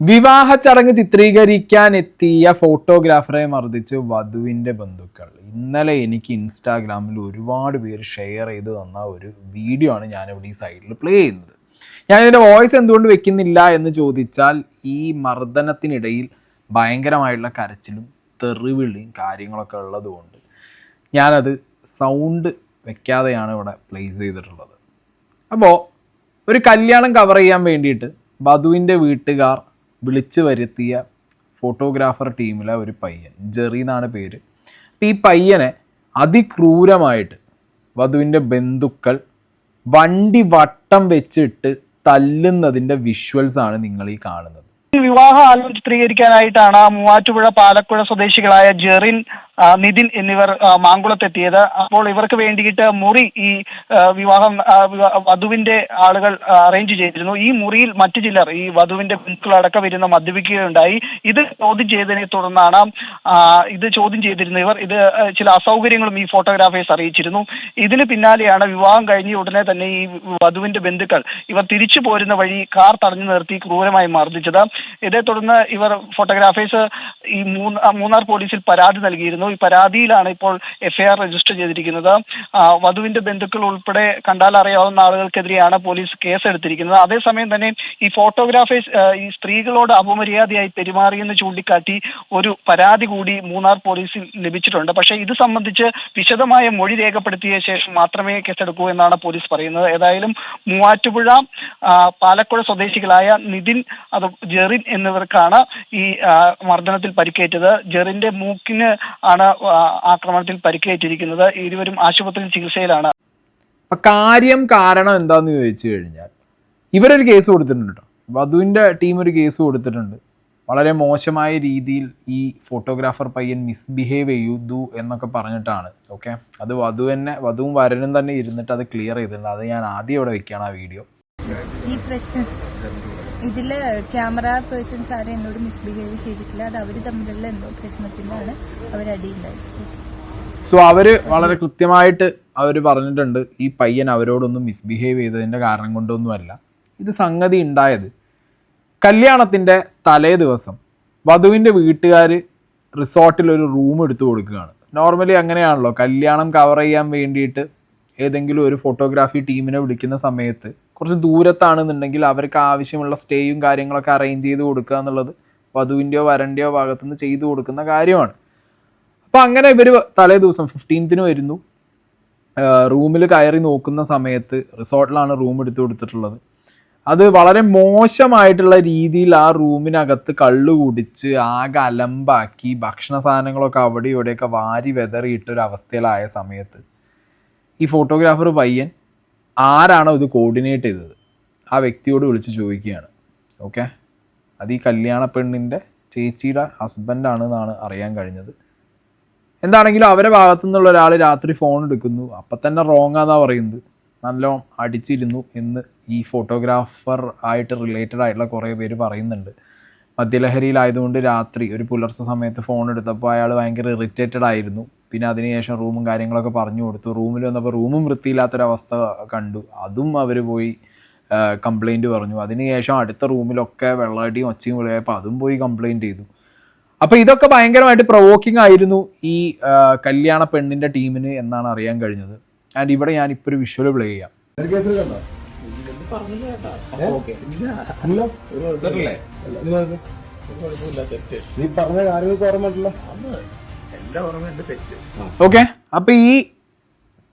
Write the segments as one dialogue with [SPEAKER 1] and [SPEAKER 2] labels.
[SPEAKER 1] വിവാഹ ചടങ്ങ് ചിത്രീകരിക്കാൻ എത്തിയ ഫോട്ടോഗ്രാഫറെ മർദ്ദിച്ച് വധുവിന്റെ ബന്ധുക്കൾ. ഇന്നലെ എനിക്ക് ഇൻസ്റ്റാഗ്രാമിൽ ഒരുപാട് പേര് ഷെയർ ചെയ്ത് തന്ന ഒരു വീഡിയോ ആണ് ഞാനിവിടെ ഈ സൈഡിൽ പ്ലേ ചെയ്യുന്നത്. ഞാൻ ഇതിന്റെ വോയിസ് എന്തുകൊണ്ട് വെക്കുന്നില്ല എന്ന് ചോദിച്ചാൽ ഈ മർദ്ദനത്തിനിടയിൽ ഭയങ്കരമായിട്ടുള്ള കരച്ചിലും തെറിവിളിയും കാര്യങ്ങളൊക്കെ ഉള്ളതുകൊണ്ട് ഞാനത് സൗണ്ട് വെക്കാതെയാണ് ഇവിടെ പ്ലേസ് ചെയ്തിട്ടുള്ളത്. അപ്പോൾ ഒരു കല്യാണം കവർ ചെയ്യാൻ വേണ്ടിയിട്ട് വധുവിന്റെ വീട്ടുകാർ വിളിച്ചു വരുത്തിയ ഫോട്ടോഗ്രാഫർ ടീമിലെ ഒരു പയ്യൻ. ജെറി എന്നാണ് പേര്. അപ്പം ഈ പയ്യനെ അതിക്രൂരമായിട്ട് വധുവിന്റെ ബന്ധുക്കൾ വണ്ടി വട്ടം വെച്ചിട്ട് തല്ലുന്നതിന്റെ വിഷ്വൽസ് ആണ് നിങ്ങൾ ഈ കാണുന്നത്.
[SPEAKER 2] വിവാഹം ആൽബം മൂവാറ്റുപുഴ പാലക്കുഴ സ്വദേശികളായ ജെറിൻ നിതിൻ എന്നിവർ മാങ്കുളത്തെത്തിയത്. അപ്പോൾ ഇവർക്ക് വേണ്ടിയിട്ട് മുറി ഈ വിവാഹം വധുവിന്റെ ആളുകൾ അറേഞ്ച് ചെയ്തിരുന്നു. ഈ മുറിയിൽ മറ്റു ചിലർ ഈ വധുവിന്റെ ബന്ധുക്കളടക്കം വരുന്ന മദ്യപിക്കുകയുണ്ടായി. ഇത് ചോദ്യം ചെയ്തതിനെ തുടർന്നാണ് ഇത് ചോദ്യം ചെയ്തിരുന്ന ഇവർ ഇത് ചില അസൗകര്യങ്ങളും ഈ ഫോട്ടോഗ്രാഫേഴ്സ് അറിയിച്ചിരുന്നു. ഇതിന് പിന്നാലെയാണ് വിവാഹം കഴിഞ്ഞ ഉടനെ തന്നെ ഈ വധുവിന്റെ ബന്ധുക്കൾ ഇവർ തിരിച്ചു പോരുന്ന വഴി കാർ തടഞ്ഞു നിർത്തി ക്രൂരമായി മർദ്ദിച്ചത്. ഇതേ തുടർന്ന് ഇവർ ഫോട്ടോഗ്രാഫേഴ്സ് ഈ മൂന്നാർ പോലീസിൽ പരാതി നൽകിയിരുന്നു. ഈ പരാതിയിലാണ് ഇപ്പോൾ എഫ്ഐആർ രജിസ്റ്റർ ചെയ്തിരിക്കുന്നത്. വധുവിന്റെ ബന്ധുക്കൾ ഉൾപ്പെടെ കണ്ടാൽ അറിയാവുന്ന ആളുകൾക്കെതിരെയാണ് പോലീസ് കേസ് എടുത്തിരിക്കുന്നത് അതേസമയം തന്നെ ഈ ഫോട്ടോഗ്രാഫേഴ്സ് ഈ സ്ത്രീകളോട് അപമര്യാദയായി പെരുമാറിയെന്ന് ചൂണ്ടിക്കാട്ടി ഒരു പരാതി കൂടി മൂന്നാർ പോലീസിൽ ലഭിച്ചിട്ടുണ്ട്. പക്ഷേ ഇത് സംബന്ധിച്ച് വിശദമായ മൊഴി രേഖപ്പെടുത്തിയ ശേഷം മാത്രമേ കേസെടുക്കൂ എന്നാണ് പോലീസ് പറയുന്നത്. ഏതായാലും മൂവാറ്റുപുഴ പാലക്കുഴ സ്വദേശികളായ നിതിൻ അത് ജെറിൻ എന്നിവർക്കാണ് ഈ ആ, മർദ്ദനത്തിൽ പരിക്കേറ്റത്. ജെറിന്റെ മൂക്കിന് ആണ് ആക്രമണത്തിൽ പരിക്കേറ്റിരിക്കുന്നത്. ഇരുവരും ആശുപത്രിയിൽ ചികിത്സയിലാണ്.
[SPEAKER 1] കാര്യം കാരണം എന്താന്ന് ചോദിച്ചു കഴിഞ്ഞാൽ ഇവരൊരു കേസ് കൊടുത്തിട്ടുണ്ട് കേട്ടോ വധുവിന്റെ ടീം ഒരു കേസ് കൊടുത്തിട്ടുണ്ട്. വളരെ മോശമായ രീതിയിൽ ഈ ഫോട്ടോഗ്രാഫർ പയ്യൻ മിസ്ബിഹേവ് ചെയ്തു എന്നൊക്കെ പറഞ്ഞിട്ടാണ്. ഓക്കെ അത് വധു തന്നെ വധുവും വരനും തന്നെ ഇരുന്നിട്ട് അത് ക്ലിയർ ചെയ്തിട്ടുണ്ട്. അത് ഞാൻ ആദ്യം ഇവിടെ വെക്കുകയാണ് ആ വീഡിയോ
[SPEAKER 3] ഈ പ്രശ്നം ഇതിൽ ക്യാമറ പേഴ്സൺസ് ആരും എന്നോട് മിസ്ബിഹേവ് ചെയ്തിട്ടില്ല. അത് അവർ തമ്മിലുള്ള എന്തോ പ്രശ്നത്തിലാണ് അവരടിയുണ്ടായത്
[SPEAKER 1] സോ അവർ വളരെ കൃത്യമായിട്ട് അവർ പറഞ്ഞിട്ടുണ്ട് ഈ പയ്യൻ അവരോടൊന്നും മിസ്ബിഹേവ് ചെയ്തതിന്റെ കാരണം കൊണ്ടൊന്നുമല്ല. ഇത് സംഗതി ഉണ്ടായത് കല്യാണത്തിന്റെ തലേ ദിവസം വധുവിന്റെ വീട്ടുകാർ റിസോർട്ടിൽ ഒരു റൂം എടുത്തു കൊടുക്കുകയാണ്. നോർമലി അങ്ങനെയാണല്ലോ കല്യാണം കവർ ചെയ്യാൻ വേണ്ടിയിട്ട് ഏതെങ്കിലും ഒരു ഫോട്ടോഗ്രാഫി ടീമിനെ വിളിക്കുന്ന സമയത്ത് കുറച്ച് ദൂരത്താണെന്നുണ്ടെങ്കിൽ അവർക്ക് ആവശ്യമുള്ള സ്റ്റേയും കാര്യങ്ങളൊക്കെ അറേഞ്ച് ചെയ്ത് കൊടുക്കുക എന്നുള്ളത് വധുവിന്റെയോ വരന്റെയോ ഭാഗത്തുനിന്ന് ചെയ്തു കൊടുക്കുന്ന കാര്യമാണ്. അപ്പോൾ അങ്ങനെ ഇവർ തലേ ദിവസം ഫിഫ്റ്റീൻത്തിന് വരുന്നു. റൂമിൽ കയറി നോക്കുന്ന സമയത്ത് റിസോർട്ടിലാണ് റൂം എടുത്തു കൊടുത്തിട്ടുള്ളത്. അത് വളരെ മോശമായിട്ടുള്ള രീതിയിൽ ആ റൂമിനകത്ത് കള്ളു കുടിച്ച് ആകെ അലമ്പാക്കി ഭക്ഷണ സാധനങ്ങളൊക്കെ അവിടെ ഇവിടെയൊക്കെ വാരി വെതറിയിട്ടൊരു അവസ്ഥയിലായ സമയത്ത്. ഈ ഫോട്ടോഗ്രാഫർ പയ്യൻ ആരാണോ ഇത് കോർഡിനേറ്റ് ചെയ്തത്? ആ വ്യക്തിയോട് വിളിച്ച് ചോദിക്കുകയാണ്. ഓക്കെ അത് ഈ കല്യാണ പെണ്ണിന്റെ ചേച്ചിയുടെ ഹസ്ബൻഡാണ് എന്നാണ് അറിയാൻ കഴിഞ്ഞത്. എന്താണെങ്കിലും അവരെ ഭാഗത്തു നിന്നുള്ള ഒരാൾ രാത്രി ഫോൺ എടുക്കുന്നു. അപ്പം തന്നെ റോങ് ആണെന്നാണ് പറയുന്നത്. നല്ലോണം അടിച്ചിരുന്നു എന്ന് ഈ ഫോട്ടോഗ്രാഫർ ആയിട്ട് റിലേറ്റഡ് ആയിട്ടുള്ള കുറേ പേര് പറയുന്നുണ്ട്. മദ്യലഹരിയിലായതുകൊണ്ട് രാത്രി ഒരു പുലർച്ചെ സമയത്ത് ഫോൺ എടുത്തപ്പോൾ അയാൾ ഭയങ്കര ഇറിറ്റേറ്റഡ് ആയിരുന്നു. പിന്നെ അതിനുശേഷം റൂമും കാര്യങ്ങളൊക്കെ പറഞ്ഞു കൊടുത്തു റൂമിൽ വന്നപ്പോൾ റൂമും വൃത്തിയില്ലാത്തൊരവസ്ഥ കണ്ടു അതും അവർ പോയി കംപ്ലൈന്റ് പറഞ്ഞു അതിനുശേഷം അടുത്ത റൂമിലൊക്കെ വെള്ളമടിയും ഒച്ചയും വിളിയായപ്പോൾ അതും പോയി കംപ്ലൈന്റ് ചെയ്തു അപ്പോൾ ഇതൊക്കെ ഭയങ്കരമായിട്ട് പ്രൊവോക്കിംഗ് ആയിരുന്നു ഈ കല്യാണ പെണ്ണിന്റെ ടീമിന് എന്നാണ് അറിയാൻ കഴിഞ്ഞത് ആൻഡ് ഇവിടെ ഞാൻ ഇപ്പോൾ ഒരു വിഷ്വൽ പ്ലേ ചെയ്യാം
[SPEAKER 4] നീ പറഞ്ഞ കാര്യങ്ങൾക്ക്
[SPEAKER 1] ഓക്കെ അപ്പൊ ഈ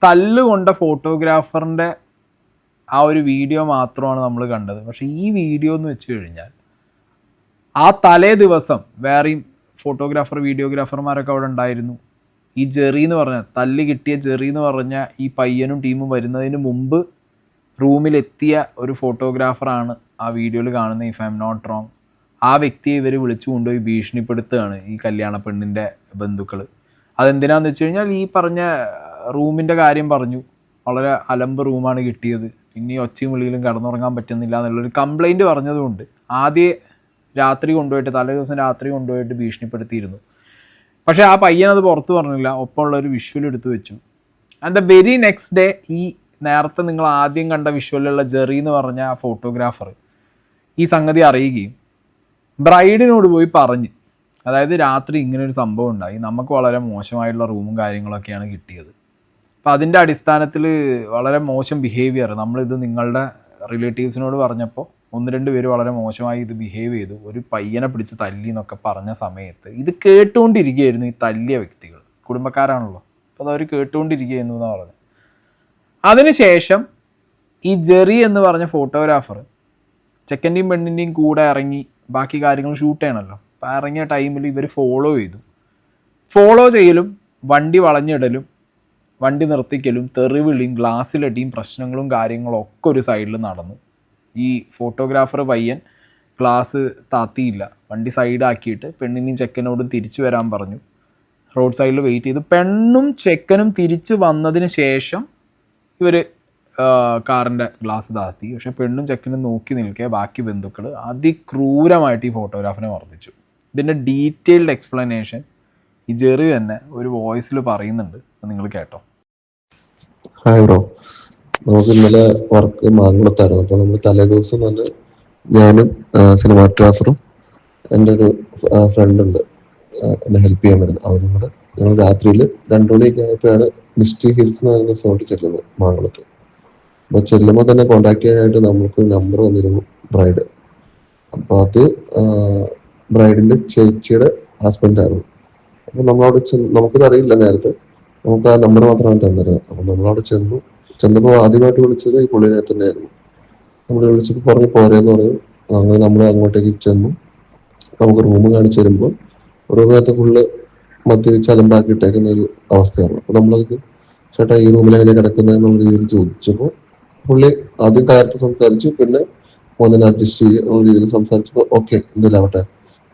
[SPEAKER 1] തല്ലുകൊണ്ട ഫോട്ടോഗ്രാഫറിന്റെ ആ ഒരു വീഡിയോ മാത്രമാണ് നമ്മൾ കണ്ടത്. പക്ഷെ ഈ വീഡിയോ എന്ന് വെച്ച് കഴിഞ്ഞാൽ ആ തലേ ദിവസം വേറെയും ഫോട്ടോഗ്രാഫർ വീഡിയോഗ്രാഫർമാരൊക്കെ അവിടെ ഉണ്ടായിരുന്നു. ഈ ജെറി എന്ന് പറഞ്ഞ തല്ല് കിട്ടിയ ജെറി എന്ന് പറഞ്ഞ ഈ പയ്യനും ടീമും വരുന്നതിന് മുമ്പ് റൂമിലെത്തിയ ഒരു ഫോട്ടോഗ്രാഫറാണ് ആ വീഡിയോയിൽ കാണുന്നത്. If I'm not wrong ആ വ്യക്തിയെ ഇവർ വിളിച്ചു കൊണ്ടുപോയി ഭീഷണിപ്പെടുത്തുകയാണ് ഈ കല്യാണ പെണ്ണിന്റെ ബന്ധുക്കൾ അതെന്തിനാന്ന് വെച്ച് കഴിഞ്ഞാൽ ഈ പറഞ്ഞ റൂമിന്റെ കാര്യം പറഞ്ഞു. വളരെ അലമ്പ് റൂമാണ് കിട്ടിയത്. പിന്നെ ഈ ഒച്ചയും വിളിയിലും കടന്നുറങ്ങാൻ പറ്റുന്നില്ല എന്നുള്ളൊരു കംപ്ലൈന്റ് പറഞ്ഞതുകൊണ്ട് ആദ്യം രാത്രി കൊണ്ടുപോയിട്ട് തലേ ദിവസം രാത്രി കൊണ്ടുപോയിട്ട് ഭീഷണിപ്പെടുത്തിയിരുന്നു. പക്ഷേ ആ പയ്യൻ അത് പുറത്ത് പറഞ്ഞില്ല. ഒപ്പമുള്ള ഒരു വിഷ്വൽ എടുത്തു വെച്ചു. And the very next day ഈ നേരത്തെ നിങ്ങൾ ആദ്യം കണ്ട വിഷ്വലിലുള്ള ജെറി എന്ന് പറഞ്ഞ ആ ഫോട്ടോഗ്രാഫർ ഈ സംഗതി അറിയുകയും ബ്രൈഡിനോട് പോയി പറഞ്ഞ്. അതായത് രാത്രി ഇങ്ങനെ ഒരു സംഭവം ഉണ്ടായി. നമുക്ക് വളരെ മോശമായിട്ടുള്ള റൂമും കാര്യങ്ങളൊക്കെയാണ് കിട്ടിയത്. അപ്പോൾ അതിന്റെ അടിസ്ഥാനത്തിൽ വളരെ മോശം ബിഹേവിയർ നമ്മളിത് നിങ്ങളുടെ റിലേറ്റീവ്സിനോട് പറഞ്ഞപ്പോൾ ഒന്ന് രണ്ട് പേര് വളരെ മോശമായി ഇത് ബിഹേവ് ചെയ്തു. ഒരു പയ്യനെ പിടിച്ച് തല്ലി എന്നൊക്കെ പറഞ്ഞ സമയത്ത് ഇത് കേട്ടുകൊണ്ടിരിക്കുകയായിരുന്നു ഈ തല്ലിയ വ്യക്തികൾ. കുടുംബക്കാരാണല്ലോ. അപ്പോൾ അതവർ കേട്ടുകൊണ്ടിരിക്കുകയായിരുന്നു എന്നാണ് പറഞ്ഞത് അതിനുശേഷം ഈ ജെറി എന്ന് പറഞ്ഞ ഫോട്ടോഗ്രാഫർ ചെക്കന്റെയും പെണ്ണിന്റെയും കൂടെ ഇറങ്ങി ബാക്കി കാര്യങ്ങൾ ഷൂട്ട് ചെയ്യണമല്ലോ അപ്പോൾ ഇറങ്ങിയ ടൈമിൽ ഇവർ ഫോളോ ചെയ്തു. ഫോളോ ചെയ്യലും വണ്ടി വളഞ്ഞിടലും വണ്ടി നിർത്തിക്കലും തെറിവിളിയും ഗ്ലാസ്സിലടിയും പ്രശ്നങ്ങളും കാര്യങ്ങളും ഒക്കെ ഒരു സൈഡിൽ നടന്നു. ഈ ഫോട്ടോഗ്രാഫർ പയ്യൻ ഗ്ലാസ് താത്തിയില്ല. വണ്ടി സൈഡാക്കിയിട്ട് പെണ്ണിനെയും ചെക്കനോടും തിരിച്ചു വരാൻ പറഞ്ഞു. റോഡ് സൈഡിൽ വെയിറ്റ് ചെയ്തു. പെണ്ണും ചെക്കനും തിരിച്ചു വന്നതിന് ശേഷം ഇവർ കാറിന്റെ ഗ്ലാസ് താത്തി പക്ഷേ പെണ്ണും ചെക്കനും നോക്കി നിൽക്കെ ബാക്കി ബന്ധുക്കൾ അതിക്രൂരമായിട്ട് ഈ ഫോട്ടോഗ്രാഫിനെ മർദ്ദിച്ചു. ഇതിന്റെ ഡീറ്റെയിൽഡ് എക്സ്പ്ലനേഷൻ ഈ ജെറി തന്നെ ഒരു വോയിസിൽ പറയുന്നുണ്ട്. നിങ്ങൾ കേട്ടോ.
[SPEAKER 4] Hi bro. നമുക്ക് ഇന്നലെ വർക്ക് മാങ്ങുളത്തായിരുന്നു അപ്പോൾ നമ്മൾ തലേ ദിവസം തന്നെ ഞാനും സിനിമാറ്റോഗ്രാഫറും എന്റെ ഒരു ഫ്രണ്ട് ഉണ്ട്. എന്നെ ഹെൽപ്പ് ചെയ്യാൻ വരുന്നത്. അവനും കൂടെ ഞങ്ങൾ രാത്രിയിൽ രണ്ടു മണിയൊക്കെ ആയപ്പോഴാണ് മിസ്റ്റി ഹിൽസ് എന്ന് പറഞ്ഞ റിസോർട്ട് ചെല്ലുന്നത് മാങ്കുളത്ത്. അപ്പൊ ചെല്ലുമ്പോൾ തന്നെ കോണ്ടാക്ട് ചെയ്യാനായിട്ട് നമ്മൾക്ക് നമ്പർ വന്നിരുന്നു ബ്രൈഡ് അപ്പൊ അത് ബ്രൈഡിന്റെ ചേച്ചിയുടെ ഹസ്ബൻഡായിരുന്നു അപ്പൊ നമ്മളവിടെ ചെന്ന് നമുക്കത് അറിയില്ല നേരത്തെ. നമുക്ക് ആ നമ്പർ മാത്രമാണ് തന്നിരുന്നത്. അപ്പൊ നമ്മളവിടെ ചെന്നു. ചെന്നപ്പോൾ ആദ്യമായിട്ട് വിളിച്ചത് ഈ പുള്ളിനെ തന്നെയായിരുന്നു. നമ്മൾ വിളിച്ചപ്പോൾ പറഞ്ഞു പോരെന്ന് പറയും അങ്ങനെ നമ്മൾ അങ്ങോട്ടേക്ക് ചെന്നു. നമുക്ക് റൂം കാണിച്ചു തരുമ്പോൾ റൂമിനകത്ത് ഫുള്ള് മദ്യപിച്ച് അലമ്പാക്കിയിട്ടേക്കുന്ന ഒരു അവസ്ഥയാണ്. അപ്പൊ നമ്മളത് ചേട്ടാ ഈ റൂമിൽ എങ്ങനെ കിടക്കുന്നത് എന്നുള്ള രീതിയിൽ ചോദിച്ചപ്പോൾ പുള്ളി ആദ്യം കാര്യത്തെ സംസാരിച്ചു പിന്നെ മോനെ അഡ്ജസ്റ്റ് എന്നുള്ള രീതിയിൽ സംസാരിച്ചപ്പോൾ ഓക്കെ എന്തെങ്കിലും ആവട്ടെ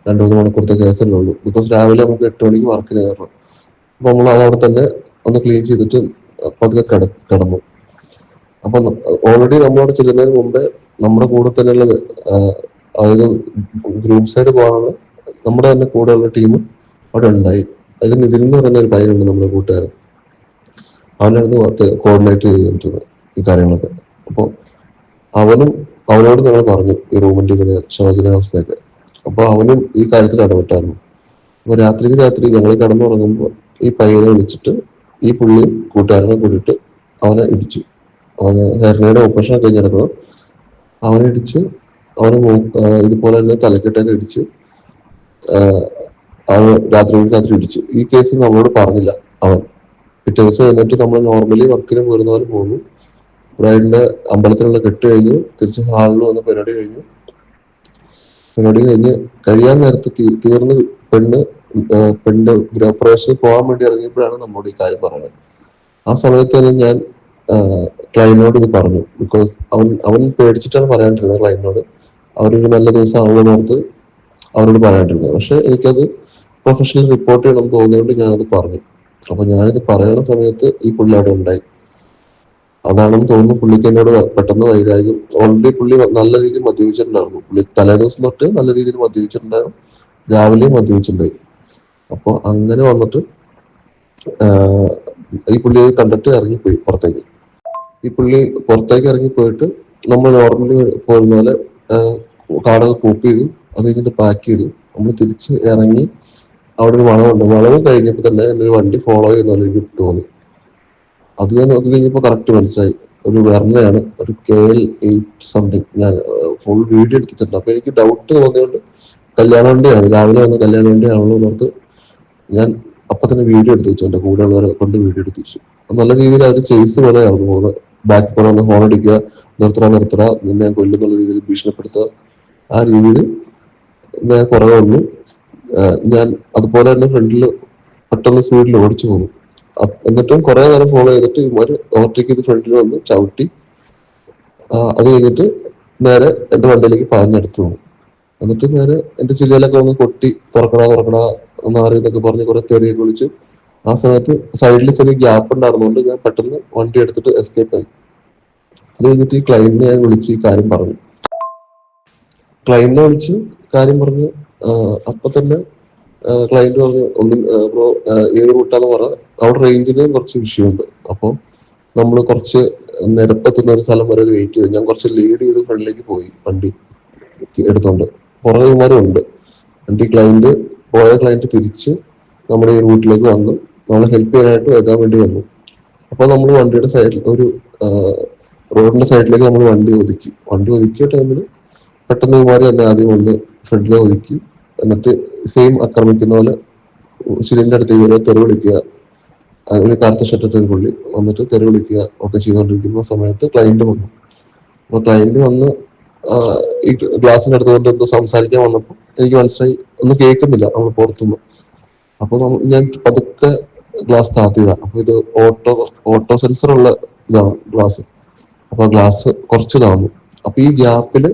[SPEAKER 4] രണ്ടു മൂന്ന് മണിക്കൂറത്തെ കേസല്ലേ ഉള്ളൂ. ബിക്കോസ് രാവിലെ നമുക്ക് എട്ട് മണിക്ക് വർക്ക് കയറണം. അപ്പൊ നമ്മൾ അതവിടെ തന്നെ ഒന്ന് ക്ലീൻ ചെയ്തിട്ട് പതുക്കെ കിട കിടന്നു. അപ്പൊ ഓൾറെഡി നമ്മളവിടെ ചെല്ലുന്നതിന് മുമ്പേ നമ്മുടെ കൂടെ തന്നെയുള്ള അതായത് ഗ്രൂപ്പ് സൈഡ് പോകാനുള്ള നമ്മുടെ തന്നെ കൂടെയുള്ള ടീം അവിടെ ഉണ്ടായി. അതിൽ നിതിൻ എന്ന് പറയുന്ന ഒരു പയ്യനുണ്ട് നമ്മുടെ കൂട്ടുകാരൻ. അവനായിരുന്നു കോർഡിനേറ്റ് ചെയ്തിരുന്നത് ഈ കാര്യങ്ങളൊക്കെ. അപ്പോൾ അവനും അവനോട് ഞങ്ങൾ പറഞ്ഞു ഈ റൂമിന്റെ ഇങ്ങനെ ശോചനാവസ്ഥയൊക്കെ. അപ്പൊ അവനും ഈ കാര്യത്തിൽ ഇടപെട്ടായിരുന്നു. അപ്പൊ രാത്രിക്ക് രാത്രി ഞങ്ങൾ കിടന്നുറങ്ങുമ്പോൾ ഈ പയ്യനെ വിളിച്ചിട്ട് ഈ പുള്ളിയും കൂട്ടുകാരനെ കൂടിയിട്ട് അവനെ ഇടിച്ചു. അവന് ഹെർണയുടെ ഓപ്പറേഷൻ ഒക്കെ കഴിഞ്ഞിടക്കണം അവനെ ഇടിച്ച് അവന് ഇതുപോലെ തന്നെ തലക്കെട്ടൊക്കെ ഇടിച്ച് അവന് രാത്രി രാത്രി ഇടിച്ചു. ഈ കേസ് നമ്മളോട് പറഞ്ഞില്ല അവൻ. പിറ്റേ ദിവസം കഴിഞ്ഞിട്ട് നമ്മൾ നോർമലി വർക്കിന് പോരുന്നവർ പോകുന്നു. ബ്രൈഡിന്റെ അമ്പലത്തിലുള്ള കെട്ട് കഴിഞ്ഞു. തിരിച്ച് ഹാളിൽ വന്ന് പരിപാടി കഴിഞ്ഞു. പരിപാടി കഴിഞ്ഞ് കഴിയാൻ നേരത്തെ തീർന്ന് പെണ്ണ് പെണ്ണിന്റെ ഗൃഹപ്രവേശനം പോകാൻ വേണ്ടി ഇറങ്ങിയപ്പോഴാണ് നമ്മളോട് ഈ കാര്യം പറഞ്ഞത്. ആ സമയത്ത് തന്നെ ഞാൻ ക്ലൈനോട് ഇത് പറഞ്ഞു. ബിക്കോസ് അവൻ അവൻ പേടിച്ചിട്ടാണ് പറയാണ്ടിരുന്നത് ക്ലൈനോട് അവരൊരു നല്ല ദിവസം ആവുമെന്നോർത്ത് അവരോട് പറയാണ്ടിരുന്നത്. പക്ഷെ എനിക്കത് പ്രൊഫഷണൽ റിപ്പോർട്ട് ചെയ്യണം തോന്നിയതുകൊണ്ട് ഞാനത് പറഞ്ഞു. അപ്പൊ ഞാനിത് പറയുന്ന സമയത്ത് ഈ പുള്ളി അവിടെ ഉണ്ടായി. അതാണെന്ന് തോന്നുന്നു പുള്ളിക്ക് എന്നോട് പെട്ടെന്ന് വൈരാഗ്യം. ഓൾറെഡി പുള്ളി നല്ല രീതിയിൽ മദ്യപിച്ചിട്ടുണ്ടായിരുന്നു. പുള്ളി തലേ ദിവസം തൊട്ട് നല്ല രീതിയിൽ മദ്യപിച്ചിട്ടുണ്ടായിരുന്നു. രാവിലെയും മദ്യപിച്ചിട്ടുണ്ടായി. അപ്പൊ അങ്ങനെ വന്നിട്ട് ഈ പുള്ളി അത് കണ്ടിട്ട് ഇറങ്ങിപ്പോയി പുറത്തേക്ക്. ഈ പുള്ളി പുറത്തേക്ക് ഇറങ്ങി പോയിട്ട് നമ്മൾ നോർമലി പോരുന്ന പോലെ കാടകൾ കൂപ്പ് ചെയ്തു അത് കഴിഞ്ഞിട്ട് പാക്ക് ചെയ്തു. നമ്മൾ തിരിച്ച് ഇറങ്ങി അവിടെ ഒരു വളവുണ്ട്. വളവ് കഴിഞ്ഞപ്പോൾ തന്നെ എന്നൊരു വണ്ടി ഫോളോ ചെയ്യുന്ന പോലെ എനിക്ക് തോന്നി. അത് ഞാൻ നോക്കി കഴിഞ്ഞപ്പോൾ കറക്റ്റ് മനസ്സിലായി. ഒരു വെർണയാണ് ഒരു കെ എൽ എയ്റ്റ് സംതിങ് ഞാൻ ഫുൾ വീഡിയോ എടുത്തിട്ടുണ്ട്. അപ്പൊ എനിക്ക് ഡൗട്ട് തോന്നിയോണ്ട് കല്യാണ വണ്ടിയാണ്. രാവിലെ വന്ന കല്യാണ വണ്ടിയാണല്ലോ എന്നോർത്ത് ഞാൻ അപ്പൊ തന്നെ വീഡിയോ എടുത്ത് വെച്ചു. എന്റെ കൂടെയുള്ളവരെ കൊണ്ട് വീഡിയോ എടുത്ത് വെച്ചു. നല്ല രീതിയിൽ അവർ ചേസ് പോലെയായിരുന്നു പോകുന്നത് ബാക്ക് പോലെ വന്ന് ഹോൺ അടിക്കുക നിർത്തറ നിർത്തറ നിന്നെ കൊല്ലുന്നുള്ള രീതിയിൽ ഭീഷണിപ്പെടുത്തുക. ആ രീതിയിൽ ഞാൻ പുറകെ വന്നു. ഞാൻ അതുപോലെ തന്നെ ഫ്രണ്ടിൽ പെട്ടെന്ന് സ്പീഡിൽ ഓടിച്ചു പോന്നു. എന്നിട്ടും കുറെ നേരം ഫോളോ ചെയ്തിട്ട് ഇവർ ഓവർടേക്ക് ചെയ്ത് ഫ്രണ്ടിൽ വന്ന് ചവിട്ടി അത് കഴിഞ്ഞിട്ട് നേരെ എന്റെ വണ്ടിയിലേക്ക് പാഞ്ഞെടുത്തു പോകും. എന്നിട്ട് നേരെ എന്റെ ചില്ലയിലൊക്കെ വന്ന് കൊട്ടി തുറക്കടാ തുറക്കടാ മാറി എന്നൊക്കെ പറഞ്ഞ് കുറെ തെറിയൊക്കെ വിളിച്ചു ആ സമയത്ത് സൈഡിൽ ചെറിയ ഗ്യാപ്പ് ഉണ്ടായിരുന്നുകൊണ്ട് ഞാൻ പെട്ടെന്ന് വണ്ടി എടുത്തിട്ട് എസ്കേപ്പ് ആയി. അത് കഴിഞ്ഞിട്ട് ഈ ക്ലൈന്റിനെ ഞാൻ വിളിച്ച് ഈ കാര്യം പറഞ്ഞു. ക്ലൈന്റിനെ വിളിച്ച് കാര്യം പറഞ്ഞ് അപ്പൊ തന്നെ ക്ലൈന്റ് പറഞ്ഞു ഒന്നും ബ്രോ ഏത് റൂട്ടാന്ന് പറ അവിടെ റേഞ്ചിന് കുറച്ച് വിഷയമുണ്ട് അപ്പോൾ നമ്മൾ കുറച്ച് നിരപ്പെത്തുന്ന ഒരു സ്ഥലം വരെ വെയിറ്റ് ചെയ്ത് ഞാൻ കുറച്ച് ലീഡ് ചെയ്ത് ഫ്രണ്ടിലേക്ക് പോയി വണ്ടി എടുത്തോണ്ട് പുറകെ ഉണ്ട് വണ്ടി ക്ലയന്റ് പോയ ക്ലയന്റ് തിരിച്ച് നമ്മുടെ ഈ റൂട്ടിലേക്ക് വന്നു നമ്മളെ ഹെൽപ്പ് ചെയ്യാനായിട്ട് വെക്കാൻ വേണ്ടി വന്നു അപ്പോൾ നമ്മൾ വണ്ടിയുടെ സൈഡിൽ ഒരു റോഡിന്റെ സൈഡിലേക്ക് നമ്മൾ വണ്ടി ഒതുക്കി വണ്ടി ഒതുക്കിയ ടൈമിൽ പെട്ടെന്ന് ഇമാരി തന്നെ ആദ്യം വന്ന് ഫ്രണ്ടിലെ ഒതുക്കി എന്നിട്ട് സെയിം ആക്രമിക്കുന്ന പോലെ ശിലിന്റെ അടുത്ത് ഇവരെ തെറി വിളിക്കുക ഒരു കറുത്ത ഷർട്ടിട്ട് ഒരു പുള്ളി വന്നിട്ട് തെറി വിളിക്കുക ഒക്കെ ചെയ്തുകൊണ്ടിരിക്കുന്ന സമയത്ത് ക്ലയന്റ് വന്നു. അപ്പൊ ക്ലയന്റ് വന്ന് ഈ ഗ്ലാസിന്റെ അടുത്തുകൊണ്ട് എന്തോ സംസാരിക്കാൻ വന്നപ്പോൾ എനിക്ക് മനസ്സിലായി ഒന്നും കേൾക്കുന്നില്ല നമ്മൾ പുറത്തുനിന്ന്. അപ്പൊ നമ്മ- ഞാൻ പതുക്കെ ഗ്ലാസ് താത്തിയതാണ് അപ്പൊ ഇത് ഓട്ടോ ഓട്ടോ സെൻസർ ഉള്ള ഇതാണ് ഗ്ലാസ് അപ്പൊ ഗ്ലാസ് കുറച്ച് താന്നു. അപ്പൊ ഈ ഗ്യാപ്പിൽ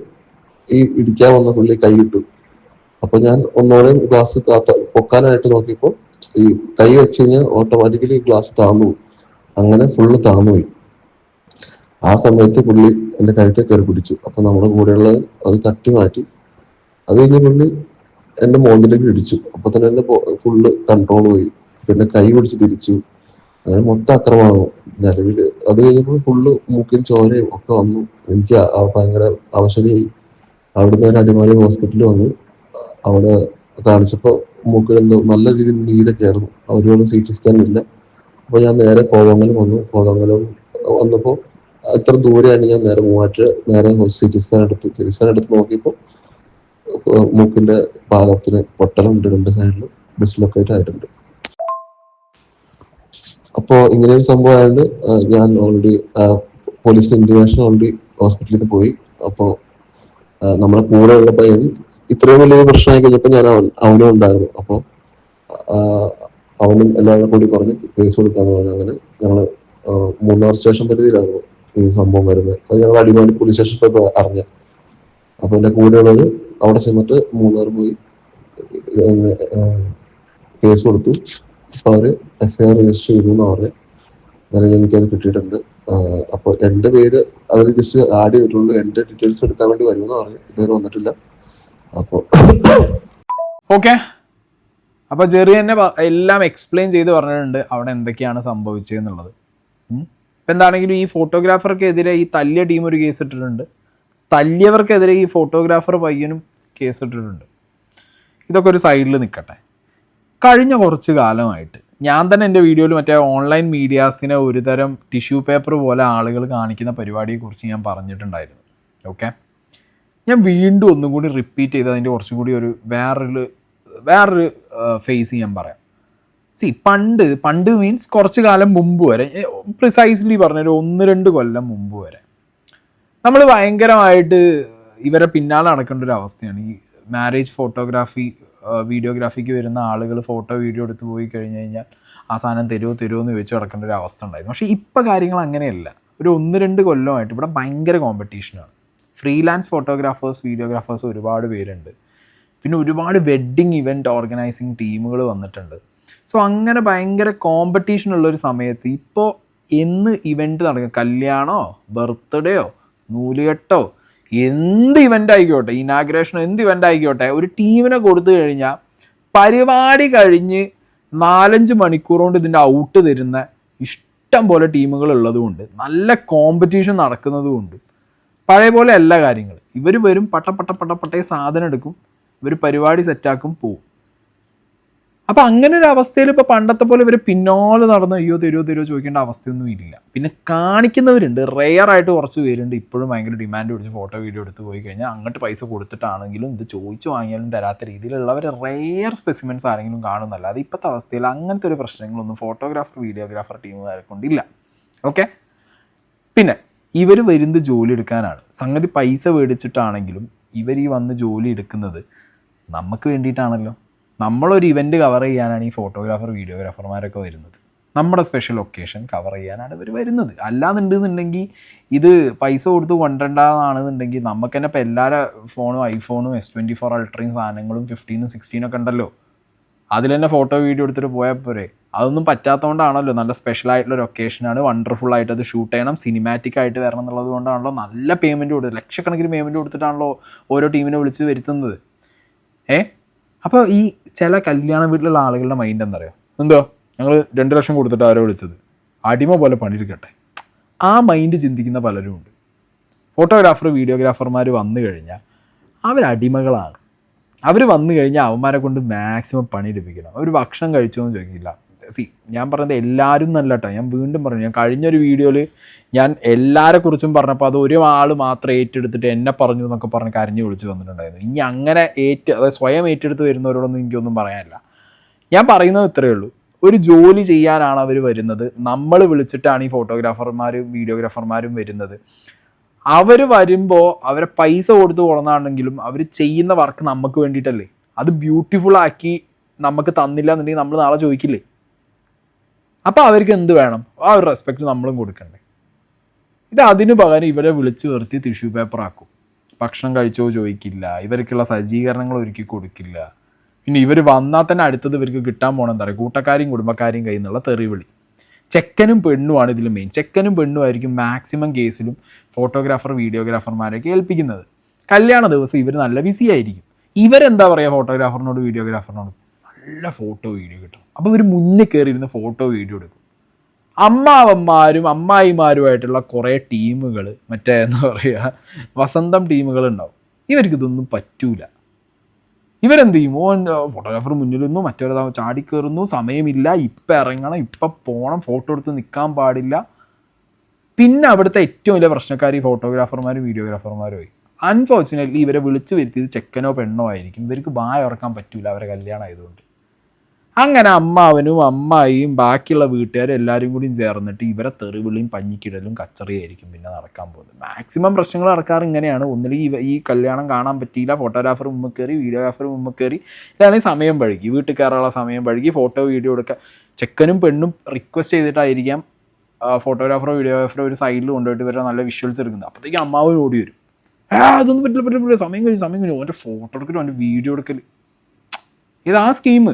[SPEAKER 4] ഈ ഇടിക്കാൻ വന്ന പുള്ളി കൈ ഇട്ടു. അപ്പൊ ഞാൻ ഒന്നോടെയും ഗ്ലാസ് താത്ത പൊക്കാനായിട്ട് നോക്കിയപ്പോ ഈ കൈ വെച്ച് കഴിഞ്ഞാൽ ഓട്ടോമാറ്റിക്കലി ഗ്ലാസ് താന്നു. അങ്ങനെ ഫുള്ള് താന്നു പോയി ആ സമയത്ത് പുള്ളി എന്റെ കഴുത്തെ കയറി പിടിച്ചു. അപ്പൊ നമ്മുടെ കൂടെയുള്ള അത് തട്ടി മാറ്റി. അത് കഴിഞ്ഞ് പുള്ളി എന്റെ മോന്തിലേക്ക് ഇടിച്ചു. അപ്പൊ തന്നെ എന്റെ ഫുള്ള് കൺട്രോൾ പോയി. പിന്നെ കൈ പിടിച്ച് തിരിച്ചു. അങ്ങനെ മൊത്തം ആക്രമണമാണ് നിലവിൽ അത് കഴിഞ്ഞപ്പോൾ ഫുള്ള് മൂക്കിൽ ചോരയും ഒക്കെ വന്നു. എനിക്ക് ഭയങ്കര അവശതയായി. അവിടുന്ന് അടിമാലി ഹോസ്പിറ്റലിൽ വന്നു അവിടെ കാണിച്ചപ്പോ മൂക്കിൽ നല്ല രീതിയിൽ നീരൊക്കെ ആയിരുന്നു അവരോട് സി ടി സ്കാൻ ഇല്ല. അപ്പൊ ഞാൻ നേരെ കോതമംഗലം വന്നു. കോതമംഗലം വന്നപ്പോ എത്ര ദൂരെയാണ് ഞാൻ നേരെ മൂവാറ്റ് നേരെ സി ടി സ്കാൻ എടുത്തു. സി ടി സ്കാൻ എടുത്ത് നോക്കിയപ്പോ മൂക്കിന്റെ ഭാഗത്തിന് പൊട്ടലുണ്ട് രണ്ട് സൈഡിൽ ഡിസ്ലൊക്കേറ്റ് ആയിട്ടുണ്ട്. അപ്പോ ഇങ്ങനെ ഒരു സംഭവം ആയതുകൊണ്ട് ഞാൻ ഓൾറെഡി പോലീസിന് ഇന്റിമേഷൻ ഓൾറെഡി ഹോസ്പിറ്റലിൽ പോയി. അപ്പോ ഏഹ് നമ്മുടെ കൂടെ ഉള്ള പയ്യൻ ഇത്രയും വലിയൊരു പ്രശ്നമായി കഴിഞ്ഞപ്പോൾ ഞാൻ അവൻ അവനും ഉണ്ടായിരുന്നു. അപ്പോൾ അവനും എല്ലാവരും കൂടി പറഞ്ഞ് കേസ് കൊടുക്കാന്ന് പറഞ്ഞു അങ്ങനെ ഞങ്ങൾ മൂന്നാർ സ്റ്റേഷൻ പരിധിയിലായിരുന്നു ഈ സംഭവം വരുന്നത്. അത് ഞങ്ങൾ അടിമാലി പോലീസ് സ്റ്റേഷനിൽ പോയി അറിഞ്ഞ. അപ്പൊ എന്റെ കൂടെയുള്ളവര് അവിടെ ചെന്നിട്ട് മൂന്നാർ പോയി കേസ് കൊടുത്തു. അപ്പൊ അവർ എഫ്ഐആർ രജിസ്റ്റർ ചെയ്തു എന്ന് പറഞ്ഞു. നിലവിൽ എനിക്കത് കിട്ടിയിട്ടുണ്ട്. ആഹ് അപ്പൊ എന്റെ പേര് അതിൽ ജസ്റ്റ് ആഡ് ചെയ്തിട്ടുള്ളൂ. എന്റെ ഡീറ്റെയിൽസ് എടുക്കാൻ വേണ്ടി വരുമെന്ന് പറഞ്ഞു ഇതുവരെ വന്നിട്ടില്ല. അപ്പൊ
[SPEAKER 1] ഓക്കെ. അപ്പോൾ ജെറി തന്നെ എല്ലാം എക്സ്പ്ലെയിൻ ചെയ്ത് പറഞ്ഞിട്ടുണ്ട് അവിടെ എന്തൊക്കെയാണ് സംഭവിച്ചതെന്നുള്ളത് ഇപ്പം എന്താണെങ്കിലും ഈ ഫോട്ടോഗ്രാഫർക്കെതിരെ ഈ തല്ലിയ ടീം ഒരു കേസ് ഇട്ടിട്ടുണ്ട്. തല്ലിയവർക്കെതിരെ ഈ ഫോട്ടോഗ്രാഫർ പയ്യനും കേസ് ഇട്ടിട്ടുണ്ട്. ഇതൊക്കെ ഒരു സൈഡിൽ നിൽക്കട്ടെ കഴിഞ്ഞ കുറച്ച് കാലമായിട്ട് ഞാൻ തന്നെ എന്റെ വീഡിയോയിൽ മറ്റേ ഓൺലൈൻ മീഡിയാസിനെ ഒരുതരം ടിഷ്യൂ പേപ്പർ പോലെ ആളുകൾ കാണിക്കുന്ന പരിപാടിയെക്കുറിച്ച് ഞാൻ പറഞ്ഞിട്ടുണ്ടായിരുന്നു. ഓക്കെ ഞാൻ വീണ്ടും ഒന്നും കൂടി റിപ്പീറ്റ് ചെയ്ത് അതിന്റെ കുറച്ചും കൂടി ഒരു വേറൊരു വേറൊരു ഫേസ് ഞാൻ പറയാം. സി പണ്ട് പണ്ട് മീൻസ് കുറച്ച് കാലം മുമ്പ് വരെ പ്രിസൈസ്ലി പറഞ്ഞൊരു ഒന്ന് രണ്ട് കൊല്ലം മുമ്പ് വരെ. നമ്മൾ ഭയങ്കരമായിട്ട് ഇവരെ പിന്നാലെ നടക്കേണ്ട ഒരു അവസ്ഥയാണ്. ഈ മാരേജ് ഫോട്ടോഗ്രാഫി വീഡിയോഗ്രാഫിക്ക് വരുന്ന ആളുകൾ ഫോട്ടോ വീഡിയോ എടുത്ത് പോയി കഴിഞ്ഞ് കഴിഞ്ഞാൽ ആ സാധനം തരുമോ തരുമോ എന്ന് ചോദിച്ച് നടക്കേണ്ട ഒരു അവസ്ഥ ഉണ്ടായിരുന്നു. പക്ഷേ ഇപ്പോൾ കാര്യങ്ങൾ അങ്ങനെയല്ല. ഒരു ഒന്ന് രണ്ട് കൊല്ലമായിട്ട് ഇവിടെ ഭയങ്കര കോമ്പറ്റീഷനാണ് ഫ്രീലാൻസ് ഫോട്ടോഗ്രാഫേഴ്സ് വീഡിയോഗ്രാഫേഴ്സ് ഒരുപാട് പേരുണ്ട്. പിന്നെ ഒരുപാട് വെഡ്ഡിങ് ഇവന്റ് ഓർഗനൈസിങ് ടീമുകൾ വന്നിട്ടുണ്ട്. സോ അങ്ങനെ ഭയങ്കര കോമ്പറ്റീഷൻ ഉള്ളൊരു സമയത്ത് ഇപ്പോൾ എന്ന് ഇവന്റ് നടക്കുക കല്യാണമോ ബർത്ത്ഡേയോ നൂലുകെട്ടോ? എന്ത് ഇവന്റ് ആയിക്കോട്ടെ? ഇനാഗ്രേഷനോ എന്ത് ഇവന്റ് ആയിക്കോട്ടെ? ഒരു ടീമിനെ കൊടുത്തു കഴിഞ്ഞാൽ പരിപാടി കഴിഞ്ഞ് നാലഞ്ച് മണിക്കൂർ കൊണ്ട് ഇതിന്റെ ഔട്ട് തരുന്ന ഇഷ്ടം പോലെ ടീമുകൾ ഉള്ളതുകൊണ്ട് നല്ല കോമ്പറ്റീഷൻ നടക്കുന്നതുകൊണ്ട് പഴയ പോലെ അല്ല കാര്യങ്ങൾ. ഇവർ വരും പട്ട പട്ട പട്ട പട്ടയെ സാധനം എടുക്കും. ഇവർ പരിപാടി സെറ്റാക്കും പോവും. അപ്പം അങ്ങനെ ഒരു അവസ്ഥയിൽ ഇപ്പോൾ പണ്ടത്തെ പോലെ ഇവർ പിന്നാലെ നടന്ന് അയ്യോ തരുമോ തരുമോ ചോദിക്കേണ്ട അവസ്ഥയൊന്നും ഇല്ല. പിന്നെ കാണിക്കുന്നവരുണ്ട്. റെയർ ആയിട്ട് കുറച്ച് പേരുണ്ട്. ഇപ്പോഴും ഭയങ്കര ഡിമാൻഡ് പിടിച്ച് ഫോട്ടോ വീഡിയോ എടുത്ത് പോയി കഴിഞ്ഞാൽ അങ്ങോട്ട് പൈസ കൊടുത്തിട്ടാണെങ്കിലും ഇത് ചോദിച്ചു വാങ്ങിയാലും തരാത്ത രീതിയിലുള്ളവർ റെയർ സ്പെസിമെൻസ് ആരെങ്കിലും കാണുന്നല്ല അത് ഇപ്പോഴത്തെ അവസ്ഥയിൽ അങ്ങനത്തെ ഒരു പ്രശ്നങ്ങളൊന്നും ഫോട്ടോഗ്രാഫർ വീഡിയോഗ്രാഫർ ടീമുകാരെ കൊണ്ടില്ല ഓക്കെ പിന്നെ ഇവർ വരുന്നത് ജോലി എടുക്കാനാണ്. സംഗതി പൈസ മേടിച്ചിട്ടാണെങ്കിലും ഇവർ ഈ വന്ന് ജോലി എടുക്കുന്നത് നമുക്ക് വേണ്ടിയിട്ടാണല്ലോ. നമ്മളൊരു ഇവന്റ് കവർ ചെയ്യാനാണ് ഈ ഫോട്ടോഗ്രാഫർ വീഡിയോഗ്രാഫർമാരൊക്കെ വരുന്നത്. നമ്മുടെ സ്പെഷ്യൽ ഒക്കേഷൻ കവർ ചെയ്യാനാണ് ഇവർ വരുന്നത്. അല്ലാന്നുണ്ടെന്നുണ്ടെങ്കിൽ ഇത് പൈസ കൊടുത്ത് കൊണ്ടുവരണ്ടാണെന്നുണ്ടെങ്കിൽ നമുക്ക് തന്നെ ഇപ്പോൾ എല്ലാവരുടെ ഫോണും ഐഫോണും എസ് ട്വന്റി ഫോർ അൾട്രയും സാധനങ്ങളും ഫിഫ്റ്റീനും സിക്സ്റ്റീനും ഒക്കെ ഉണ്ടല്ലോ. അതിൽ തന്നെ ഫോട്ടോ വീഡിയോ എടുത്തിട്ട് പോയാൽ പോരെ അതൊന്നും പറ്റാത്തതുകൊണ്ടാണല്ലോ നല്ല സ്പെഷ്യൽ ആയിട്ടുള്ള ഒക്കേഷനാണ് വണ്ടർഫുൾ ആയിട്ട് അത് ഷൂട്ട് ചെയ്യണം. സിനിമാറ്റിക് ആയിട്ട് വരണം എന്നുള്ളത് കൊണ്ടാണല്ലോ നല്ല പേയ്മെന്റ് കൊടുത്തത്. ലക്ഷക്കണക്കിന് പേയ്മെന്റ് കൊടുത്തിട്ടാണല്ലോ ഓരോ ടീമിനെ വിളിച്ച് വരുത്തുന്നത്. ഏ? അപ്പോൾ ഈ ചില കല്യാണ വീട്ടിലുള്ള ആളുകളുടെ മൈൻഡ് എന്താ പറയുക എന്തോ? ഞങ്ങൾ രണ്ട് ലക്ഷം കൊടുത്തിട്ട് ആരോ വിളിച്ചത്. അടിമ പോലെ പണിയെടുക്കട്ടെ. ആ മൈൻഡ് ചിന്തിക്കുന്ന പലരും ഉണ്ട് ഫോട്ടോഗ്രാഫർ വീഡിയോഗ്രാഫർമാർ വന്നു കഴിഞ്ഞാൽ അവരടിമകളാണ്. അവർ വന്നു കഴിഞ്ഞാൽ അവന്മാരെ കൊണ്ട് മാക്സിമം പണിയെടുപ്പിക്കണം അവർ ഭക്ഷണം കഴിച്ചോന്ന് ചോദിക്കില്ല. സി ഞാൻ പറഞ്ഞത് എല്ലാവരും നല്ല കേട്ടോ ഞാൻ വീണ്ടും പറഞ്ഞു. ഞാൻ കഴിഞ്ഞൊരു വീഡിയോയിൽ ഞാൻ എല്ലാവരെക്കുറിച്ചും പറഞ്ഞപ്പോൾ അത് ഒരു ആൾ മാത്രം ഏറ്റെടുത്തിട്ട് എന്നെ പറഞ്ഞു എന്നൊക്കെ പറഞ്ഞ് കരഞ്ഞു വിളിച്ച് വന്നിട്ടുണ്ടായിരുന്നു. ഇനി അങ്ങനെ ഏറ്റ അതായത് സ്വയം ഏറ്റെടുത്ത് വരുന്നവരോടൊന്നും എനിക്കൊന്നും പറയാനില്ല. ഞാൻ പറയുന്നത് ഇത്രയേ ഉള്ളൂ. ഒരു ജോലി ചെയ്യാനാണ് അവർ വരുന്നത്. നമ്മൾ വിളിച്ചിട്ടാണ് ഈ ഫോട്ടോഗ്രാഫർമാരും വീഡിയോഗ്രാഫർമാരും വരുന്നത്. അവർ വരുമ്പോൾ അവരെ പൈസ കൊടുത്ത് കൊള്ളതാണെങ്കിലും അവർ ചെയ്യുന്ന വർക്ക് നമുക്ക് വേണ്ടിയിട്ടല്ലേ അത് ബ്യൂട്ടിഫുൾ ആക്കി നമുക്ക് തന്നില്ല എന്നുണ്ടെങ്കിൽ നമ്മൾ നാളെ ചോദിക്കില്ലേ? അപ്പോൾ അവർക്ക് എന്ത് വേണം? ആ ഒരു റെസ്പെക്റ്റ് നമ്മളും കൊടുക്കണ്ടേ. ഇത് അതിനു പകരം ഇവരെ വിളിച്ച് നിർത്തി ടിഷ്യൂ പേപ്പർ ആക്കും. ഭക്ഷണം കഴിച്ചോ ചോദിക്കില്ല. ഇവർക്കുള്ള സജ്ജീകരണങ്ങൾ ഒരുക്കി കൊടുക്കില്ല. പിന്നെ ഇവർ വന്നാൽ തന്നെ അടുത്തത് ഇവർക്ക് കിട്ടാൻ പോകണം എന്താ പറയുക കൂട്ടക്കാരെയും കുടുംബക്കാരെയും കയ്യിൽ നിന്നുള്ള തെറിവിളി. ചെക്കനും പെണ്ണുമാണ് ഇതിൽ മെയിൻ ചെക്കനും പെണ്ണും ആയിരിക്കും മാക്സിമം കേസിലും ഫോട്ടോഗ്രാഫർ വീഡിയോഗ്രാഫർമാരെയൊക്കെ ഏൽപ്പിക്കുന്നത്. കല്യാണ ദിവസം ഇവർ നല്ല ബിസി ആയിരിക്കും. ഇവരെന്താ പറയുക ഫോട്ടോഗ്രാഫറിനോട് വീഡിയോഗ്രാഫറിനോട് നല്ല ഫോട്ടോ വീഡിയോ കിട്ടും. അപ്പോൾ ഇവർ മുന്നിൽ കയറിയിരുന്ന് ഫോട്ടോ വീഡിയോ എടുക്കും. അമ്മാവന്മാരും അമ്മായിമാരുമായിട്ടുള്ള കുറേ ടീമുകൾ മറ്റേ എന്താ പറയുക വസന്തം ടീമുകൾ ഉണ്ടാവും. ഇവർക്ക് പറ്റൂല. ഇവരെന്ത് ചെയ്യും? ഓൻ ഫോട്ടോഗ്രാഫർ മുന്നിൽ നിന്നു മറ്റൊരു ചാടി കയറുന്നു സമയമില്ല ഇപ്പം ഇറങ്ങണം ഇപ്പം പോകണം ഫോട്ടോ എടുത്ത് നിൽക്കാൻ പാടില്ല. പിന്നെ അവിടുത്തെ ഏറ്റവും വലിയ പ്രശ്നക്കാർ ഈ ഫോട്ടോഗ്രാഫർമാരും വീഡിയോഗ്രാഫർമാരും ആയി അൺഫോർച്ചുനേറ്റ്ലി ഇവരെ വിളിച്ചു വരുത്തിയത് ചെക്കനോ പെണ്ണോ ആയിരിക്കും. ഇവർക്ക് ബായ ഉറക്കാൻ പറ്റൂല അവരെ കല്യാണം ആയതുകൊണ്ട് അങ്ങനെ അമ്മാവനും അമ്മായിയും ബാക്കിയുള്ള വീട്ടുകാരും എല്ലാവരും കൂടിയും ചേർന്നിട്ട് ഇവരെ തെറിവിളിയും പഞ്ഞിക്കിടലും കച്ചറിയായിരിക്കും പിന്നെ നടക്കാൻ പോകുന്നത്. മാക്സിമം പ്രശ്നങ്ങൾ നടക്കാറ് ഇങ്ങനെയാണ്. ഒന്നിലും ഈ കല്യാണം കാണാൻ പറ്റിയില്ല. ഫോട്ടോഗ്രാഫർ മുമ്പ് കയറി വീഡിയോഗ്രാഫർ മുമ്പ് കയറി. ഇല്ലാണെങ്കിൽ സമയം പഴുകി വീട്ടിൽ കയറാനുള്ള സമയം പഴുകി ഫോട്ടോ വീഡിയോ എടുക്കുക ചെക്കനും പെണ്ണും റിക്വസ്റ്റ് ചെയ്തിട്ടായിരിക്കാം ഫോട്ടോഗ്രാഫറോ വീഡിയോഗ്രാഫറോ ഒരു സൈഡിൽ കൊണ്ടുപോയിട്ട് ഇവരെ നല്ല വിഷ്വൽസ് എടുക്കുന്നത്. അപ്പോഴത്തേക്ക് അമ്മാവൻ ഓടി വരും. ആ അതൊന്നും പറ്റില്ല പറ്റില്ല സമയം കഴിഞ്ഞു സമയം കഴിഞ്ഞു. ഓന്റെ ഫോട്ടോ എടുക്കലും അവന്റെ വീഡിയോ എടുക്കൽ ഇതാ സ്കീം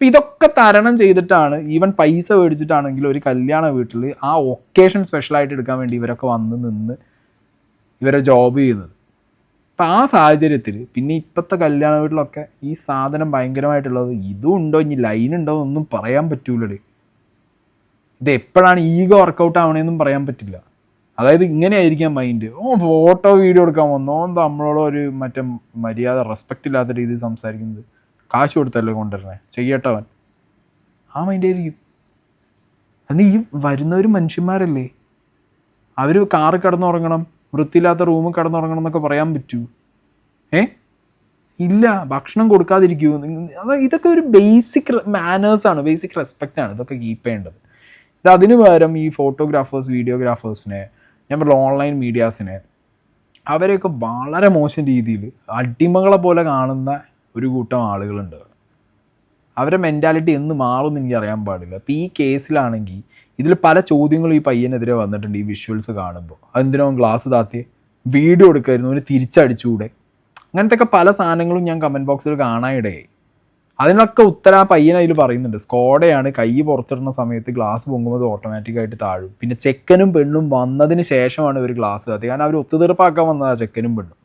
[SPEAKER 1] അപ്പം ഇതൊക്കെ തരണം ചെയ്തിട്ടാണ് ഈവൻ പൈസ മേടിച്ചിട്ടാണെങ്കിൽ ഒരു കല്യാണ വീട്ടിൽ ആ ഒക്കേഷൻ സ്പെഷ്യലായിട്ട് എടുക്കാൻ വേണ്ടി ഇവരൊക്കെ വന്ന് നിന്ന് ഇവരെ ജോബ് ചെയ്യുന്നത്. അപ്പം ആ സാഹചര്യത്തിൽ പിന്നെ ഇപ്പോഴത്തെ കല്യാണ വീട്ടിലൊക്കെ ഈ സാധനം ഭയങ്കരമായിട്ടുള്ളത് ഇതും ഉണ്ടോ? ഇനി ലൈൻ ഉണ്ടോ? എന്നൊന്നും പറയാൻ പറ്റൂലേ ഇത് എപ്പോഴാണ് ഈഗോ വർക്കൗട്ട് ആവണേന്നും പറയാൻ പറ്റില്ല. അതായത് ഇങ്ങനെ ആയിരിക്കാം മൈൻഡ് ഓ ഫോട്ടോ വീഡിയോ എടുക്കാൻ വന്നോ? നമ്മളോട് ഒരു മറ്റേ മര്യാദ റെസ്പെക്റ്റ് ഇല്ലാത്ത രീതിയിൽ സംസാരിക്കുന്നത്. കാശ് കൊടുത്തല്ലേ കൊണ്ടുവരണേ ചെയ്യട്ടവൻ. ആ മൈൻഡ് ആയിരിക്കും അന്ന് ഈ വരുന്നവർ മനുഷ്യന്മാരല്ലേ? അവർ കാറ് കിടന്നുറങ്ങണം വൃത്തിയില്ലാത്ത റൂമിൽ കിടന്നുറങ്ങണം എന്നൊക്കെ പറയാൻ പറ്റൂ. ഏ? ഇല്ല ഭക്ഷണം കൊടുക്കാതിരിക്കൂ. ഇതൊക്കെ ഒരു ബേസിക് മാനേഴ്സാണ് ബേസിക് റെസ്പെക്റ്റാണ് ഇതൊക്കെ കീപ്പ് ചെയ്യേണ്ടത്. ഇത് അതിന് പകരം ഈ ഫോട്ടോഗ്രാഫേഴ്സ് വീഡിയോഗ്രാഫേഴ്സിനെ ഞാൻ പറഞ്ഞ ഓൺലൈൻ മീഡിയാസിനെ അവരെയൊക്കെ വളരെ മോശം രീതിയിൽ അടിമകളെ പോലെ കാണുന്ന ഒരു കൂട്ടം ആളുകളുണ്ട്. അവരെ മെന്റാലിറ്റി എന്ന് മാറും എന്ന് എനിക്ക് അറിയാൻ പാടില്ല. അപ്പോൾ ഈ കേസിലാണെങ്കിൽ ഇതിൽ പല ചോദ്യങ്ങളും ഈ പയ്യനെതിരെ വന്നിട്ടുണ്ട് ഈ വിഷ്വൽസ് കാണുമ്പോൾ അതെന്തിനോ ഗ്ലാസ് താത്തി വീഡിയോ എടുക്കായിരുന്നു അവന് തിരിച്ചടിച്ചുകൂടെ അങ്ങനത്തെ പല സാധനങ്ങളും ഞാൻ കമന്റ് ബോക്സിൽ കാണാനിടയായി. അതിനൊക്കെ ഉത്തര ആ പയ്യൻ അതിൽ പറയുന്നുണ്ട്. സ്കോഡയാണ് കൈ പുറത്തിടുന്ന സമയത്ത് ഗ്ലാസ് പൊങ്ങുമ്പോൾ ഓട്ടോമാറ്റിക്കായിട്ട് താഴും. പിന്നെ ചെക്കനും പെണ്ണും വന്നതിന് ശേഷമാണ് ഇവർ ഗ്ലാസ് താത്തി കാരണം അവർ ഒത്തുതീർപ്പാക്കാൻ വന്നതാണ് ചെക്കനും പെണ്ണും.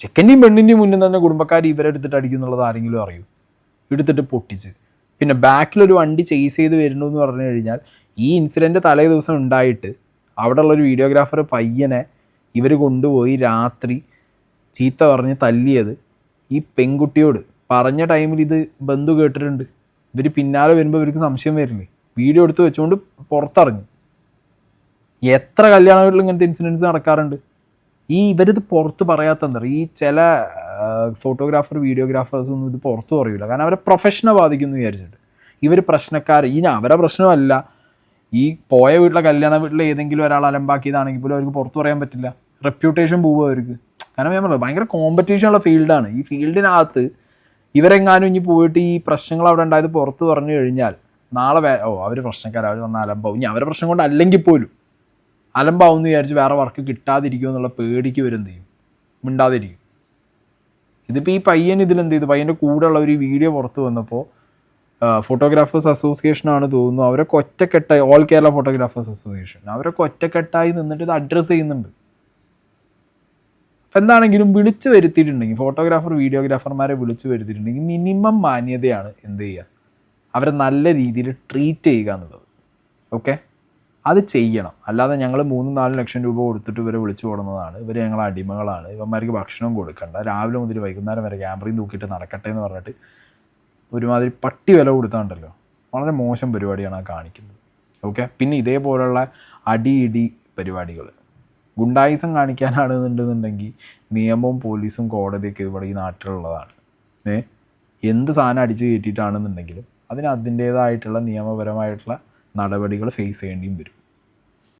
[SPEAKER 1] ചെക്കന്റെയും പെണ്ണിന്റെയും മുന്നിൽ തന്നെ കുടുംബക്കാർ ഇവരെടുത്തിട്ട് അടിക്കും എന്നുള്ളത് ആരെങ്കിലും അറിയൂ. എടുത്തിട്ട് പൊട്ടിച്ച്. പിന്നെ ബാക്കിലൊരു വണ്ടി ചേസ് ചെയ്ത് വരുന്നു എന്ന് പറഞ്ഞു കഴിഞ്ഞാൽ ഈ ഇൻസിഡന്റ് തലേ ദിവസം ഉണ്ടായിട്ട് അവിടെ ഉള്ളൊരു വീഡിയോഗ്രാഫർ പയ്യനെ ഇവർ കൊണ്ടുപോയി രാത്രി ചീത്ത പറഞ്ഞ് തല്ലിയത് ഈ പെൺകുട്ടിയോട്. പറഞ്ഞ ടൈമിൽ ഇത് ബന്ധു കേട്ടിട്ടുണ്ട്. ഇവർ പിന്നാലെ വരുമ്പോൾ ഇവർക്ക് സംശയം വരില്ലേ? വീഡിയോ എടുത്ത് വെച്ചുകൊണ്ട് പുറത്തിറങ്ങി എത്ര കല്യാണ വീട്ടിൽ ഇങ്ങനത്തെ ഇൻസിഡൻസ് നടക്കാറുണ്ട്? ഈ ഇവരിത് പുറത്ത് പറയാത്ത ഈ ചില ഫോട്ടോഗ്രാഫർ വീഡിയോഗ്രാഫേഴ്സൊന്നും ഇത് പുറത്ത് പറയൂല. കാരണം അവരെ പ്രൊഫഷനെ ബാധിക്കുന്നു വിചാരിച്ചിട്ട്. ഇവർ പ്രശ്നക്കാർ ഈ അവരെ പ്രശ്നമല്ല. ഈ പോയ വീട്ടിലെ കല്യാണ വീട്ടിലെ ഏതെങ്കിലും ഒരാൾ അലമ്പാക്കിയതാണെങ്കിൽ പോലും അവർക്ക് പുറത്ത് പറയാൻ പറ്റില്ല. റെപ്യൂട്ടേഷൻ പോവുക അവർക്ക്. കാരണം ഞാൻ പറഞ്ഞു ഭയങ്കര കോമ്പറ്റീഷൻ ഉള്ള ഫീൽഡാണ് ഈ ഫീൽഡിനകത്ത് ഇവരെങ്ങാനും ഇനി പോയിട്ട് ഈ പ്രശ്നങ്ങൾ അവിടെ ഉണ്ടായത് പുറത്ത് പറഞ്ഞു കഴിഞ്ഞാൽ നാളെ ഓ അവർ പ്രശ്നക്കാർ അവർ വന്ന അലമ്പാവും. ഇനി അവരെ പ്രശ്നം കൊണ്ട് അല്ലെങ്കിൽ പോലും അലമ്പാവും എന്ന് വിചാരിച്ച് വേറെ വർക്ക് കിട്ടാതിരിക്കുമോ എന്നുള്ള പേടിക്ക് വരും ചെയ്യും? മിണ്ടാതിരിക്കും. ഇതിപ്പോൾ ഈ പയ്യൻ ഇതിലെന്ത് ചെയ്തു? പയ്യന്റെ കൂടെയുള്ള ഒരു വീഡിയോ പുറത്ത് വന്നപ്പോൾ ഫോട്ടോഗ്രാഫേഴ്സ് അസോസിയേഷൻ ആണ് തോന്നുന്നു. അവരൊക്കെ ഒറ്റക്കെട്ടായി ഓൾ കേരള ഫോട്ടോഗ്രാഫേഴ്സ് അസോസിയേഷൻ അവരൊക്കെ ഒറ്റക്കെട്ടായി നിന്നിട്ട് ഇത് അഡ്രസ്സ് ചെയ്യുന്നുണ്ട്. എന്താണെങ്കിലും വിളിച്ചു വരുത്തിയിട്ടുണ്ടെങ്കിൽ ഫോട്ടോഗ്രാഫർ വീഡിയോഗ്രാഫർമാരെ വിളിച്ചു വരുത്തിയിട്ടുണ്ടെങ്കിൽ മിനിമം മാന്യതയാണ് എന്ത് ചെയ്യുക? അവരെ നല്ല രീതിയിൽ ട്രീറ്റ് ചെയ്യുക എന്നുള്ളത്. ഓക്കെ അത് ചെയ്യണം. അല്ലാതെ ഞങ്ങൾ മൂന്നും നാലും ലക്ഷം രൂപ കൊടുത്തിട്ട് ഇവരെ വിളിച്ചു കൊടുന്നതാണ് ഇവർ ഞങ്ങളെ അടിമകളാണ്. ഇവന്മാർക്ക് ഭക്ഷണം കൊടുക്കണ്ട. രാവിലെ മുതൽ വൈകുന്നേരം വരെ ക്യാമറയും തൂക്കിയിട്ട് നടക്കട്ടെ എന്ന് പറഞ്ഞിട്ട് ഒരുമാതിരി പട്ടി വില കൊടുത്താണ്ടല്ലോ. വളരെ മോശം പരിപാടിയാണ് ആ കാണിക്കുന്നത്. ഓക്കെ? പിന്നെ ഇതേപോലുള്ള അടിയിടി പരിപാടികൾ ഗുണ്ടായുസം കാണിക്കാനാണെന്നുണ്ടെന്നുണ്ടെങ്കിൽ നിയമവും പോലീസും കോടതിയൊക്കെ ഇവിടെ ഈ നാട്ടിലുള്ളതാണ്. ഏ? എന്ത് സാധനം അടിച്ചു കയറ്റിയിട്ടാണെന്നുണ്ടെങ്കിലും അതിന് അതിന്റേതായിട്ടുള്ള നിയമപരമായിട്ടുള്ള നടപടികൾ ഫേസ് ചെയ്യേണ്ടിയും വരും.